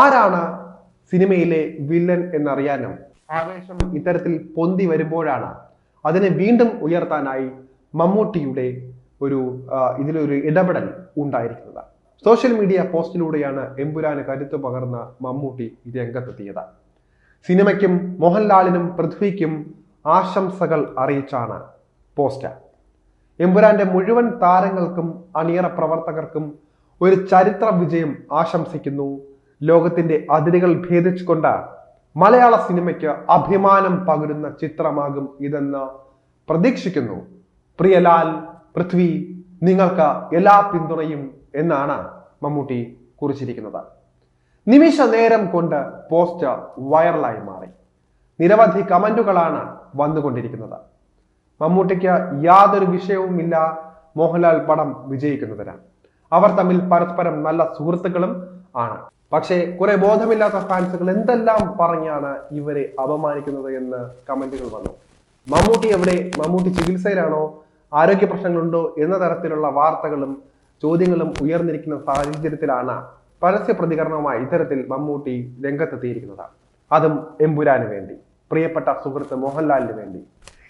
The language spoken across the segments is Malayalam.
ആരാണ് സിനിമയിലെ വില്ലൻ എന്നറിയാനും ആവേശം. ഇത്തരത്തിൽ പൊന്തി വരുമ്പോഴാണ് അതിനെ വീണ്ടും ഉയർത്താനായി മമ്മൂട്ടിയുടെ ഒരു ഇതിലൊരു ഇടപെടൽ ഉണ്ടായിരിക്കുന്നത്. സോഷ്യൽ മീഡിയ പോസ്റ്റിലൂടെയാണ് എമ്പുരാന് കരുത്ത് പകർന്ന മമ്മൂട്ടി രംഗത്തെത്തിയത്. സിനിമയ്ക്കും മോഹൻലാലിനും പൃഥ്വിക്കും ആശംസകൾ അറിയിച്ചാണ് പോസ്റ്റ് എമ്പുരാന്റെ മുഴുവൻ താരങ്ങൾക്കും അണിയറ പ്രവർത്തകർക്കും ഒരു ചരിത്ര വിജയം ആശംസിക്കുന്നു ലോകത്തിന്റെ അതിരുകൾ ഭേദിച്ചുകൊണ്ട് മലയാള സിനിമയ്ക്ക് അഭിമാനം പകരുന്ന ചിത്രമാകും ഇതെന്ന് പ്രതീക്ഷിക്കുന്നു. പ്രിയലാൽ പൃഥ്വി നിങ്ങൾക്ക് എല്ലാ പിന്തുണയും എന്നാണ് മമ്മൂട്ടി കുറിച്ചിരിക്കുന്നത്. നിമിഷ നേരം കൊണ്ട് പോസ്റ്റ് വൈറലായി മാറി. നിരവധി കമന്റുകളാണ് വന്നുകൊണ്ടിരിക്കുന്നത്. മമ്മൂട്ടിക്ക് യാതൊരു വിഷയവുമില്ല മോഹൻലാൽ പടം വിജയിക്കുന്നതിന്. അവർ തമ്മിൽ പരസ്പരം നല്ല സുഹൃത്തുക്കളും ആണ്. പക്ഷേ കുറെ ബോധമില്ലാത്ത ഫാൻസുകൾ എന്തെല്ലാം പറഞ്ഞാണ് ഇവരെ അപമാനിക്കുന്നത് എന്ന് കമന്റുകൾ വന്നു. മമ്മൂട്ടി എവിടെ? മമ്മൂട്ടി ചികിത്സയിലാണോ? ആരോഗ്യ പ്രശ്നങ്ങളുണ്ടോ എന്ന തരത്തിലുള്ള വാർത്തകളും ചോദ്യങ്ങളും ഉയർന്നിരിക്കുന്ന സാഹചര്യത്തിലാണ് പരസ്യ പ്രതികരണവുമായി ഇത്തരത്തിൽ മമ്മൂട്ടി രംഗത്തെത്തിയിരിക്കുന്നത്. അതും എമ്പുരാന് വേണ്ടി പ്രിയപ്പെട്ട സുഹൃത്ത് മോഹൻലാലിന് വേണ്ടി.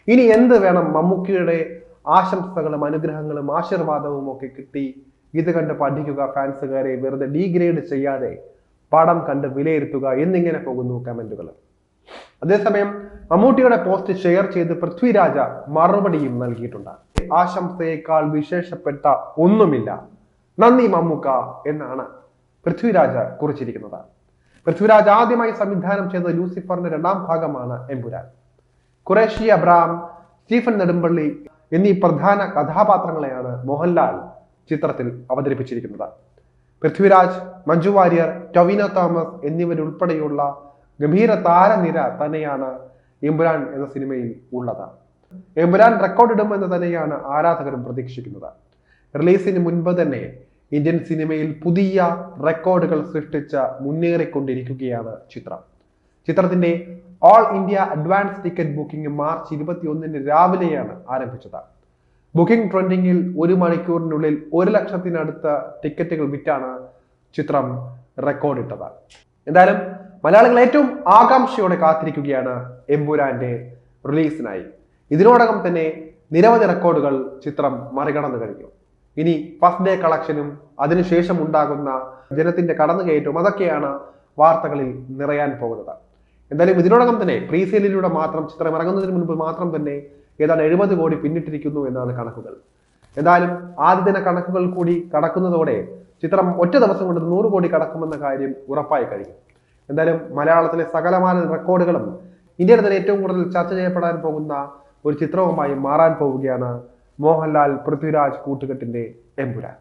ഇനി എന്ത് വേണം മമ്മൂക്കിയുടെ ആശംസകളും അനുഗ്രഹങ്ങളും ആശീർവാദവും ഒക്കെ കിട്ടി ഇത് കണ്ട് പഠിക്കുക ഫാൻസുകാരെ വെറുതെ ഡീഗ്രേഡ് ചെയ്യാതെ പടം കണ്ട് വിലയിരുത്തുക എന്നിങ്ങനെ പോകുന്നു കമന്റുകൾ. അതേസമയം മമ്മൂട്ടിയുടെ പോസ്റ്റ് ഷെയർ ചെയ്ത് പൃഥ്വിരാജ മറുപടിയും നൽകിയിട്ടുണ്ട്. ആശംസയേക്കാൾ വിശേഷപ്പെട്ട ഒന്നുമില്ല. നന്ദി മമ്മൂക്ക എന്നാണ് പൃഥ്വിരാജ കുറിച്ചിരിക്കുന്നത്. പൃഥ്വിരാജ് ആദ്യമായി സംവിധാനം ചെയ്ത ലൂസിഫറിന്റെ രണ്ടാം ഭാഗമാണ് എമ്പുരാൻ. കുറേഷി അബ്രാം സ്റ്റീഫൻ നെടുമ്പള്ളി എന്നീ പ്രധാന കഥാപാത്രങ്ങളെയാണ് മോഹൻലാൽ ചിത്രത്തിൽ അവതരിപ്പിച്ചിരിക്കുന്നത്. പൃഥ്വിരാജ് മഞ്ജു വാര്യർ ടൊവിനോ തോമസ് എന്നിവരുൾപ്പെടെയുള്ള ഗംഭീര താരനിര തന്നെയാണ് എമ്പുരാൻ എന്ന സിനിമയിൽ ഉള്ളത്. എമ്പുരാൻ റെക്കോർഡിടുമെന്ന് തന്നെയാണ് ആരാധകരും പ്രതീക്ഷിക്കുന്നത്. റിലീസിന് മുൻപ് തന്നെ ഇന്ത്യൻ സിനിമയിൽ പുതിയ റെക്കോർഡുകൾ സൃഷ്ടിച്ച് മുന്നേറിക്കൊണ്ടിരിക്കുകയാണ് ചിത്രം. ചിത്രത്തിന്റെ all India advance ticket booking March ഇരുപത്തിയൊന്നിന് രാവിലെയാണ് ആരംഭിച്ചത്. ബുക്കിംഗ് ട്രെൻഡിങ്ങിൽ ഒരു മണിക്കൂറിനുള്ളിൽ ഒരു ലക്ഷത്തിനടുത്ത ടിക്കറ്റുകൾ വിറ്റാണ് ചിത്രം റെക്കോർഡ് ഇട്ടത് എന്തായാലും മലയാളികൾ ഏറ്റവും ആകാംക്ഷയോടെ കാത്തിരിക്കുകയാണ് എമ്പുരാന്റെ റിലീസിനായി. ഇതിനോടകം തന്നെ നിരവധി റെക്കോർഡുകൾ ചിത്രം മറികടന്നു കഴിഞ്ഞു. ഇനി ഫസ്റ്റ് ഡേ കളക്ഷനും അതിനുശേഷം ഉണ്ടാകുന്ന ജനത്തിന്റെ കടന്നുകയറ്റവും അതൊക്കെയാണ് വാർത്തകളിൽ നിറയാൻ പോകുന്നത്. എന്തായാലും ഇതിനോടകം തന്നെ പ്രീ സെയിലിലൂടെ മാത്രം ചിത്രം ഇറങ്ങുന്നതിന് മുൻപ് മാത്രം തന്നെ ഏതാണ്ട് എഴുപത് കോടി പിന്നിട്ടിരിക്കുന്നു എന്നാണ് കണക്കുകൾ. എന്തായാലും ആദ്യ ദിന കണക്കുകൾ കൂടി കടക്കുന്നതോടെ ചിത്രം ഒറ്റ ദിവസം കൊണ്ട് നൂറ് കോടി കടക്കുമെന്ന കാര്യം ഉറപ്പായി കഴിഞ്ഞു. എന്തായാലും മലയാളത്തിലെ സകലമാന റെക്കോർഡുകളും ഇന്ത്യയിൽ തന്നെ ഏറ്റവും കൂടുതൽ ചർച്ച ചെയ്യപ്പെടാൻ പോകുന്ന ഒരു ചിത്രവുമായി മാറാൻ പോവുകയാണ് മോഹൻലാൽ പൃഥ്വിരാജ് കൂട്ടുകെട്ടിന്റെ എമ്പുരാൻ.